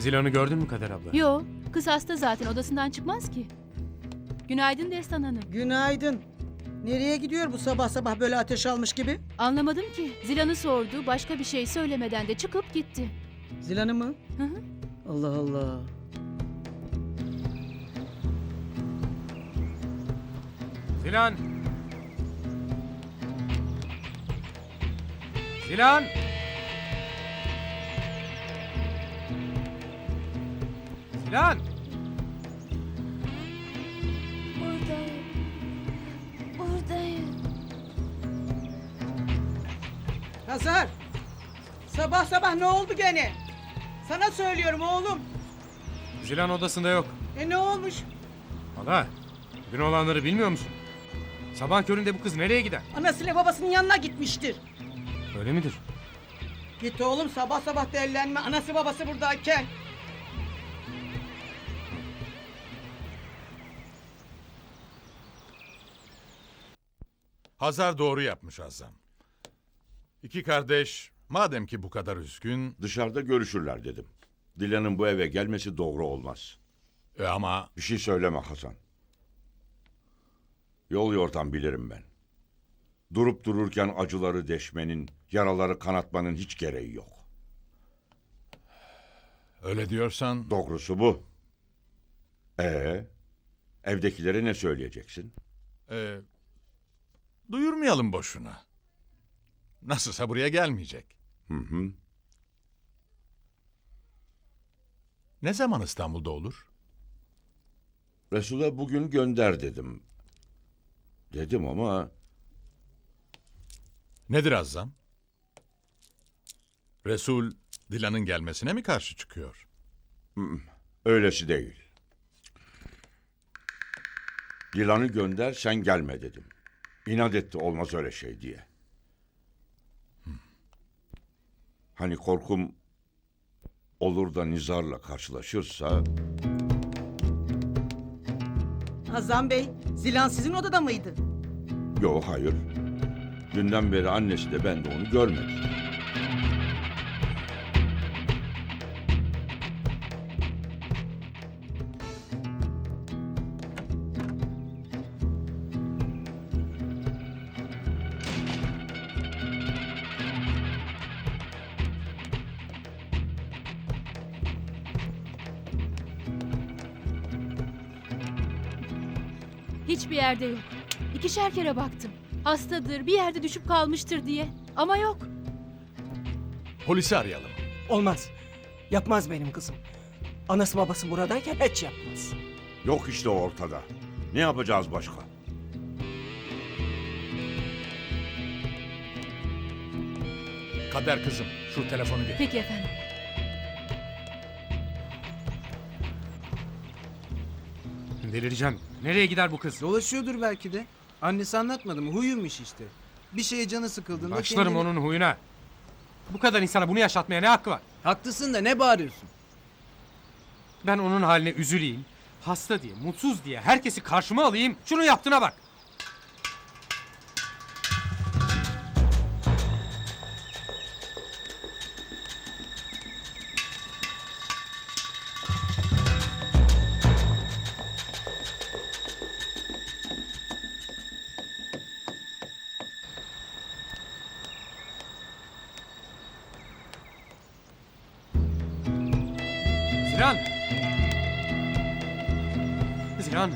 Zilan'ı gördün mü Kader abla? Yo, kız hasta zaten odasından çıkmaz ki. Günaydın Destan Hanım. Günaydın. Nereye gidiyor bu sabah sabah böyle ateş almış gibi? Anlamadım ki. Zilan'ı sordu, başka bir şey söylemeden de çıkıp gitti. Zilan'ı mı? Hı hı. Allah Allah. Zilan! Zilan! Zilan! Buradayım. Buradayım. Hazar. Sabah sabah ne oldu gene? Sana söylüyorum oğlum. Zilan odasında yok. E ne olmuş? Hala, dün olanları bilmiyor musun? Sabah köründe bu kız nereye gider? Anasıyla babasının yanına gitmiştir. Öyle midir? Git oğlum sabah sabah dellenme. Anası babası buradayken. Hazar doğru yapmış Azam. İki kardeş madem ki bu kadar üzgün Dışarıda görüşürler dedim. Dilan'ın bu eve gelmesi doğru olmaz. e, ama Bir şey söyleme Hasan. Yol yordan bilirim ben. Durup dururken acıları deşmenin, yaraları kanatmanın hiç gereği yok. öyle diyorsan Doğrusu bu. Ee, evdekilere ne söyleyeceksin? e, duyurmayalım boşuna. Nasılsa buraya gelmeyecek. Hı hı. Ne zaman İstanbul'da olur? Resul'e bugün gönder dedim. Dedim ama Nedir Azam? Resul Dilan'ın gelmesine mi karşı çıkıyor? öylesi değil. Dilan'ı gönder sen gelme dedim. İnat etti olmaz öyle şey diye. Hani korkum olur da Nizar'la karşılaşırsa Hazan Bey, Zilan sizin odada mıydı? yok hayır. Dünden beri annesi de ben de onu görmedik. Hiçbir yerde yok. İkişer kere baktım. Hastadır, bir yerde düşüp kalmıştır diye. Ama yok. Polisi arayalım. Olmaz. Yapmaz benim kızım. Anası babası buradayken hiç yapmaz. Yok işte ortada. Ne yapacağız başka? Kader kızım şu telefonu getir. Peki efendim. Delireceğim. Nereye gider bu kız? Dolaşıyordur belki de. Annesi anlatmadı mı? Huyuymuş işte. Bir şeye canı sıkıldığında Başlarım kendini- onun huyuna. Bu kadar insana bunu yaşatmaya ne hakkı var? Haklısın da ne bağırıyorsun? Ben onun haline üzüleyim. Hasta diye, mutsuz diye herkesi karşıma alayım. Şunu yaptığına bak. Zilan! Zilan!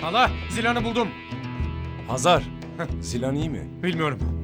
Hala, Zilan'ı buldum. Hazar, Zilan iyi mi? Bilmiyorum.